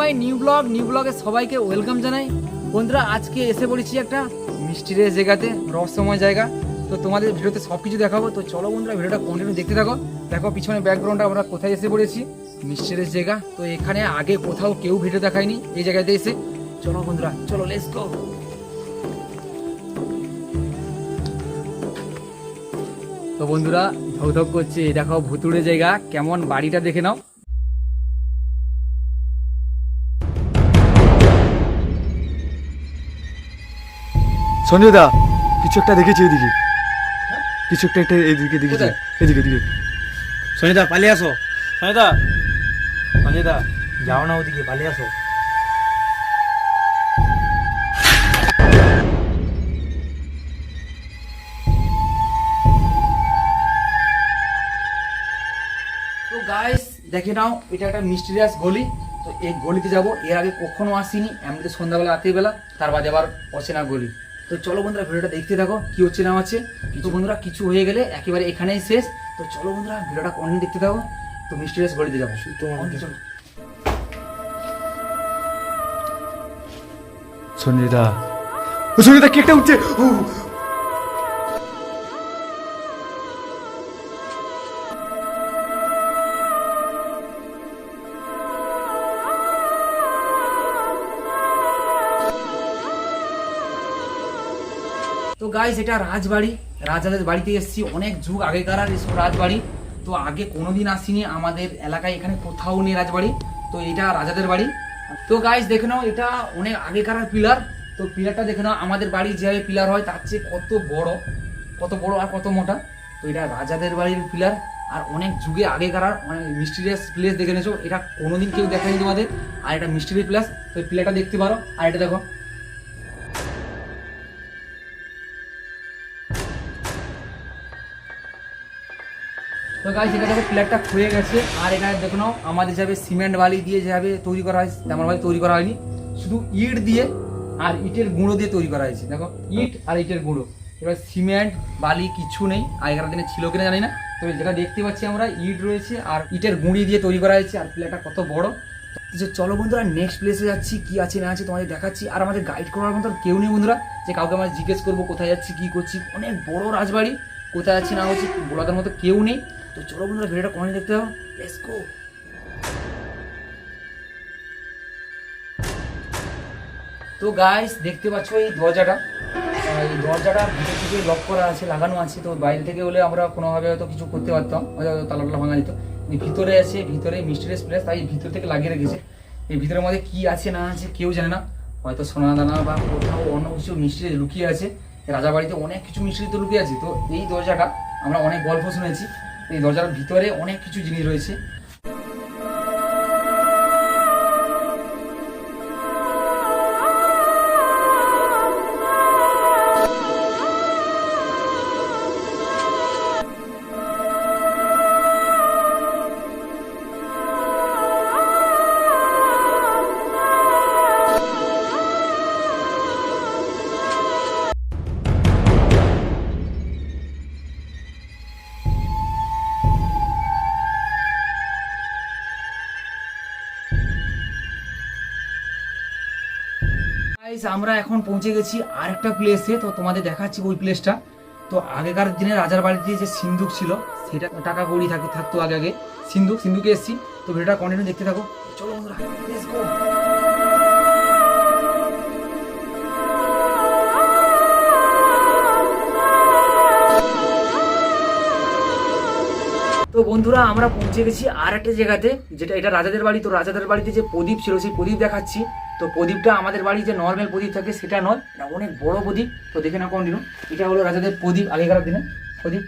মাই new blog new ব্লগে সবাইকে welcome জানাই। বন্ধুরা, আজকে এসে পড়েছি একটা মিষ্টির জায়গাতে, রহস্যময় জায়গা। তো তোমাদের ভিডিওতে সব কিছু দেখাবো। তো চলো বন্ধুরা, ভিডিওটা কন্টিনিউ দেখতে থাকো। দেখো পিছনে ব্যাকগ্রাউন্ডটা আমরা কোথায় এসে পড়েছি। মিষ্টির জায়গা। তো এখানে আগে কোথাও কেউ ভিডিও দেখায়নি এই জায়গাতে এসে। চলো বন্ধুরা, চলো লেটস গো তো বন্ধুরা ধক ধক করছে দেখো, ভুতুড়ে জায়গা। কেমন বাড়িটা দেখে নাও। সঞ্জয় দা কিছু একটা দেখেছি এদিকে। কিছু একটা একটা এদিকে দেখেছি। এদিকে এদিকে এদিকে। দা পালিয়ে আসো। সঞ্জিতা দা যাও না ওদিকে পালিয়ে আসো। তো গাইস দেখে নাও এটা একটা মিস্টিরিয়াস গলি। তো এই গলিতে যাব। এর আগে কখনো আসিনি। এমনিতে সন্ধ্যাবেলা রাত্রিবেলা তার বাদে আবার অচেনা গলি। তো চলো বন্ধুরা ভিডিওটা দেখতে থাকো কি হচ্ছে না হচ্ছে। তো বন্ধুরা কিছু হয়ে গেলে একেবারে এখানেই শেষ। তো চলো বন্ধুরা ভিডিওটা কন্টিনিউ দেখতে থাকো। তো মিস্টিরিয়াস দিয়ে যাব। চলো। সঞ্জিতা দা ও সঞ্জয় দা কি একটা উঠছে। তো গাইস এটা রাজবাড়ি। রাজাদের বাড়িতে এসেছি। অনেক যুগ আগেকার এসব রাজবাড়ি। তো আগে কোনোদিন আসিনি আমাদের এলাকায়, এখানে কোথাও নেই রাজবাড়ি। তো এটা রাজাদের বাড়ি। তো গাইস দেখে নাও, এটা অনেক আগেকার পিলার। তো পিলারটা দেখে নাও, আমাদের বাড়ি যেভাবে পিলার হয়, তার চেয়ে কত বড়। কত বড় আর কত মোটা। তো এটা রাজাদের বাড়ির পিলার। আর অনেক যুগে আগেকার অনেক মিস্টিরিয়াস প্লেস দেখে নিয়েছো। এটা কোনোদিন কেউ দেখায়নি তোমাদের। আর এটা মিস্টিরিয়াস প্লেস তো পিলারটা দেখতে পারো। আর এটা দেখো তো গাইস এটা দেখো প্লেটটা খুয়ে গেছে। আর এখানে দেখো নাও, আমাদের যাবে সিমেন্ট বালি দিয়ে যেভাবে তৈরি করা হয়, তেমন ভাবে তৈরি করা হয়নি। শুধু ইট দিয়ে আর ইটের গুঁড়ো দিয়ে তৈরি করা হয়েছে। দেখো, ইট আর ইটের গুঁড়ো। এবার সিমেন্ট, বালি কিছু নেই। আগেকার দিনে ছিল কিনা জানি না। তবে যেটা দেখতে পাচ্ছি আমরা, ইট রয়েছে আর ইটের গুঁড়ি দিয়ে তৈরি করা হয়েছে। আর প্লেটটা কত বড়। যে চলো বন্ধুরা নেক্সট প্লেসে যাচ্ছি, কি আছে না আছে তোমাদের দেখাচ্ছি। আর আমাদের গাইড করার মতো কেউ নেই বন্ধুরা। যে কাউকে আমরা জিজ্ঞেস করব, কোথায় যাচ্ছি, কি করছি। অনেক বড় রাজবাড়ি। কোথায় যাচ্ছি না হচ্ছে বলার মতো কেউ নেই। তো চলো বন্ধুরা, ভিডিওটা কমেন্ট দেখতে হবে গো তো গাইস দেখতে পাচ্ছ এই দরজাটা। এই দরজাটা ভিতর থেকে লক করা আছে, লাগানো আছে। তো বাইরে থেকে হলে আমরা কোনোভাবে হয়তো কিছু করতে পারতাম, হয়তো তালা টালা ভাঙা যেত। ভিতরে আছে, ভিতরে মিস্টেরিয়াস প্লেস তাই ভিতর থেকে লাগিয়ে রেখেছে। এই ভিতরের মধ্যে কি আছে, না আছে, কেউ জানে না। হয়তো সোনা দানা বা কোথাও অন্য কিছু মিস্ট্রি লুকিয়ে আছে। রাজাবাড়িতে অনেক কিছু মিস্ট্রি তো লুকিয়ে আছে। তো এই দরজাটা আমরা অনেক গল্প শুনেছি। এই দরজার ভিতরে অনেক কিছু জিনিস রয়েছে। Guys, আমরা এখন পৌঁছে গেছি আর আরেকটা প্লেসে তো তোমাদের দেখাচ্ছি ওই প্লেসটা তো আগেকার দিনে রাজার বাড়িতে যে সিন্ধুক ছিল সেটা টাকা কড়ি থাকতো আগে আগে। সিন্ধুক সিন্ধুকে এসেছি। তো ভিডিওটা কন্টিনিউ দেখতে থাকো। চলো বন্ধুরা বন্ধুরা, আমরা পৌঁছে গেছি আর একটা জায়গাতে, যেটা এটা রাজাদের বাড়ি। তো রাজাদের বাড়িতে যে প্রদীপ ছিল, সেই প্রদীপ দেখাচ্ছি। তো প্রদীপটা আমাদের বাড়ি যে নর্মাল প্রদীপ থাকে, সেটা নয়, এটা অনেক বড় প্রদীপ। তো দেখে না কন্টিনিউ এটা হলো রাজাদের প্রদীপ আগেকার দিনে। প্রদীপ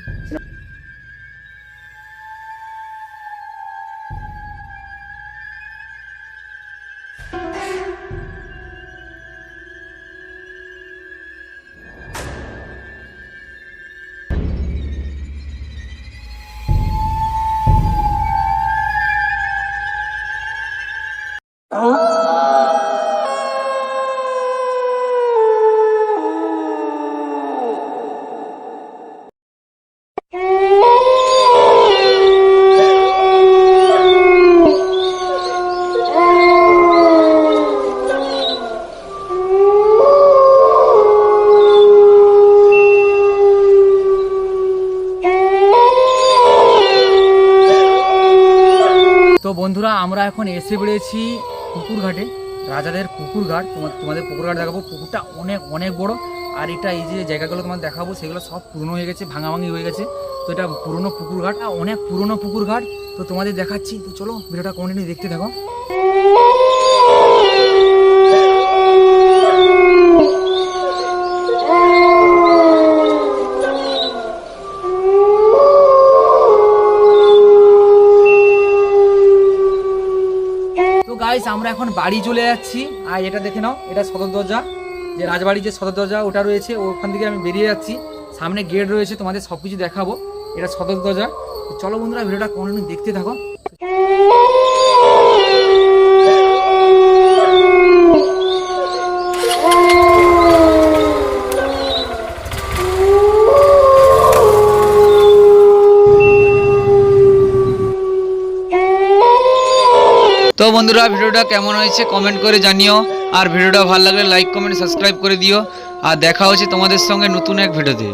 বন্ধুরা, আমরা এখন এসে পড়েছি পুকুর ঘাটে রাজাদের পুকুর ঘাট তোমার তোমাদের পুকুর ঘাট দেখাবো। পুকুরটা অনেক অনেক বড়। আর এটা এই যে জায়গাগুলো তোমাদের দেখাবো, সেগুলো সব পুরনো হয়ে গেছে, ভাঙাভাঙি হয়ে গেছে। তো এটা পুরনো পুকুর ঘাট অনেক পুরনো পুকুর ঘাট তো তোমাদের দেখাচ্ছি। তো চলো, ভিডিওটা কন্টিনিউ দেখতে থাকো। তো গাইস আমরা এখন বাড়ি চলে যাচ্ছি। আর এটা দেখে নাও, এটা সদর দরজা। যে রাজবাড়ির যে সদর দরজা, ওটা রয়েছে, ওখান থেকে আমি বেরিয়ে যাচ্ছি। সামনে গেট রয়েছে, তোমাদের সবকিছু দেখাবো। এটা সদর দরজা। চলো বন্ধুরা, ভিডিওটা কোনো দেখতে থাকো। তো বন্ধুরা, ভিডিওটা কেমন হয়েছে কমেন্ট করে জানিও। আর ভিডিওটা ভালো লাগলে লাইক কমেন্ট সাবস্ক্রাইব করে দিও। আর দেখা হচ্ছে তোমাদের সঙ্গে নতুন এক ভিডিওতে।